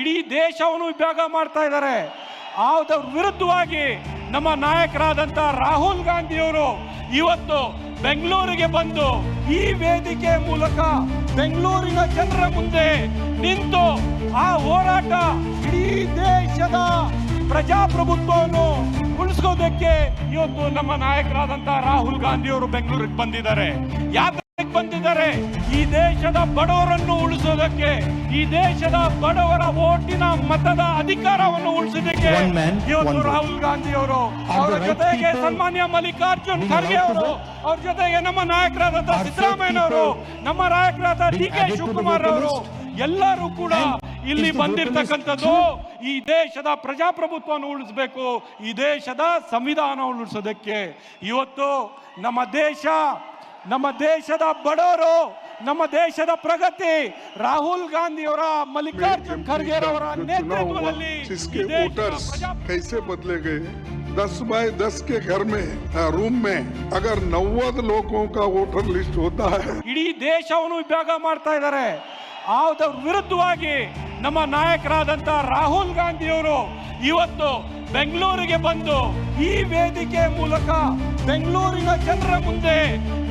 ಇಡೀ ದೇಶವನ್ನು ವಿಭಾಗ ಮಾಡ್ತಾ ಇದ್ದಾರೆ. ಅದರ ವಿರುದ್ಧವಾಗಿ ನಮ್ಮ ನಾಯಕರಾದಂಥ ರಾಹುಲ್ ಗಾಂಧಿಯವರು ಇವತ್ತು ಬೆಂಗಳೂರಿಗೆ ಬಂದು ಈ ವೇದಿಕೆ ಮೂಲಕ ಬೆಂಗಳೂರಿನ ಜನರ ಮುಂದೆ ನಿಂತು ಆ ಹೋರಾಟ ಇಡೀ ದೇಶದ ಪ್ರಜಾಪ್ರಭುತ್ವವನ್ನು ಉಳಿಸ್ಕೋದಕ್ಕೆ ಇವತ್ತು ನಮ್ಮ ನಾಯಕರಾದಂತ ರಾಹುಲ್ ಗಾಂಧಿಯವರು ಬೆಂಗಳೂರಿಗೆ ಬಂದಿದ್ದಾರೆ. ಯಾಕೆ ಬಂದಿದ್ದಾರೆ ಈ ದೇಶದ ಬಡವರನ್ನು ಉಳಿಸೋದಕ್ಕೆ ಈ ದೇಶದ ಬಡವರ ಓಟಿನ ಮತದ ಅಧಿಕಾರವನ್ನು ಉಳಿಸೋದಕ್ಕೆ ಇವತ್ತು. ರಾಹುಲ್ ಗಾಂಧಿ ಅವರು ಅವರ ಜೊತೆಗೆ ಸನ್ಮಾನ್ಯ ಮಲ್ಲಿಕಾರ್ಜುನ್ ಖರ್ಗೆ ಅವರು. ಅವ್ರ ಜೊತೆಗೆ ನಮ್ಮ ನಾಯಕರಾದ ಸಿದ್ದರಾಮಯ್ಯ ಅವರು ನಮ್ಮ ನಾಯಕರಾದ ಡಿ ಕೆ ಶಿವಕುಮಾರ್ ಅವರು ಎಲ್ಲರೂ ಕೂಡ ಇಲ್ಲಿ ಬಂದಿರ್ತಕ್ಕಂಥದ್ದು ಬಂದಿರತಕ್ಕಂಥದ್ದು ಈ ದೇಶದ ಪ್ರಜಾಪ್ರಭುತ್ವವನ್ನು ಉಳಿಸಬೇಕು ಈ ದೇಶದ ಸಂವಿಧಾನ ಉಳಿಸೋದಕ್ಕೆ ಇವತ್ತು ನಮ್ಮ ದೇಶ ನಮ್ಮ ದೇಶದ ಬಡವರು ನಮ್ಮ ದೇಶದ ಪ್ರಗತಿ ರಾಹುಲ್ ಗಾಂಧಿಯವರ ಮಲ್ಲಿಕಾರ್ಜುನ್ ಖರ್ಗೆ ಅವರ जो चुनाव हुआ ನೇತೃತ್ವದಲ್ಲಿ जिसके ಈ ದೇಶದ वोटर्स ಪ್ರಜಾ- कैसे बदले गए दस बाय दस के घर में अ, रूम में अगर नव्वद लोगों का वोटर लिस्ट होता है ಇಡೀ ದೇಶವನ್ನು ವಿಭಾಗ ಮಾಡ್ತಾ ಇದ್ದಾರೆ ಅದರ ವಿರುದ್ಧವಾಗಿ ನಮ್ಮ ನಾಯಕರಾದಂತ ರಾಹುಲ್ ಗಾಂಧಿಯವರು ಇವತ್ತು ಬೆಂಗಳೂರಿಗೆ ಬಂದು ಈ ವೇದಿಕೆ ಮೂಲಕ ಬೆಂಗಳೂರಿನ ಜನರ ಮುಂದೆ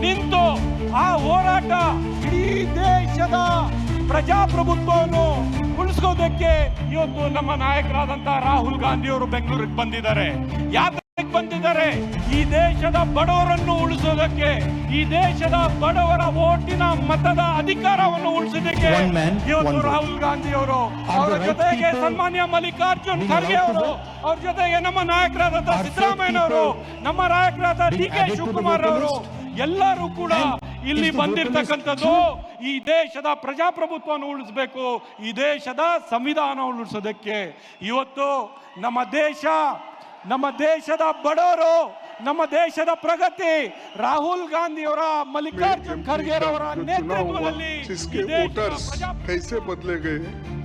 ನಿಂತು ಆ ಹೋರಾಟ ಇಡೀ ದೇಶದ ಪ್ರಜಾಪ್ರಭುತ್ವವನ್ನು ಉಳಿಸ್ಕೋದಕ್ಕೆ ಇವತ್ತು ನಮ್ಮ ನಾಯಕರಾದಂತ ರಾಹುಲ್ ಗಾಂಧಿಯವರು ಬೆಂಗಳೂರಿಗೆ ಬಂದಿದ್ದಾರೆ. ಯಾಕೆ ಬಂದಿದ್ದಾರೆ. ಈ ದೇಶದ ಬಡವರನ್ನು ಉಳಿಸೋದಕ್ಕೆ ಈ ದೇಶದ ಬಡವರ ಓಟಿನ ಮತದ ಅಧಿಕಾರವನ್ನು ಉಳಿಸೋದಕ್ಕೆ ಇವತ್ತು ರಾಹುಲ್ ಗಾಂಧಿ ಅವರು ಅವರ ಜೊತೆಗೆ ಸನ್ಮಾನ್ಯ ಮಲ್ಲಿಕಾರ್ಜುನ್ ಖರ್ಗೆ ಅವರು? ಅವ್ರ ಜೊತೆಗೆ ನಮ್ಮ ನಾಯಕರಾದಂತಹ ಸಿದ್ದರಾಮಯ್ಯ ಅವರು ನಮ್ಮ ನಾಯಕರಾದ ಡಿ ಕೆ ಶಿವಕುಮಾರ್ ಅವರು ಎಲ್ಲರೂ ಕೂಡ ಇಲ್ಲಿ ಬಂದಿರ್ತಕ್ಕಂಥದ್ದು ಬಂದಿರತಕ್ಕಂಥದ್ದು ಈ ದೇಶದ ಪ್ರಜಾಪ್ರಭುತ್ವವನ್ನು ಉಳಿಸಬೇಕು ಈ ದೇಶದ ಸಂವಿಧಾನ ಉಳಿಸೋದಕ್ಕೆ. ಇವತ್ತು ನಮ್ಮ ದೇಶ ನಮ್ಮ ದೇಶದ ಬಡವರು ನಮ್ಮ ದೇಶದ ಪ್ರಗತಿ ರಾಹುಲ್ ಗಾಂಧಿಯವರ ಮಲ್ಲಿಕಾರ್ಜುನ್ ಖರ್ಗೆ ಅವರ जो चुनाव हुआ ನೇತೃತ್ವದಲ್ಲಿ जिसके ಈ ದೇಶದ वोटर्स ಪ್ರಜಾ- कैसे बदले गए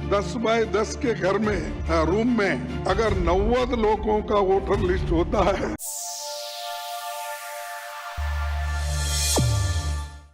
दस बाय दस के घर में अ, रूम में अगर नव्वद लोगों का वोटर लिस्ट होता है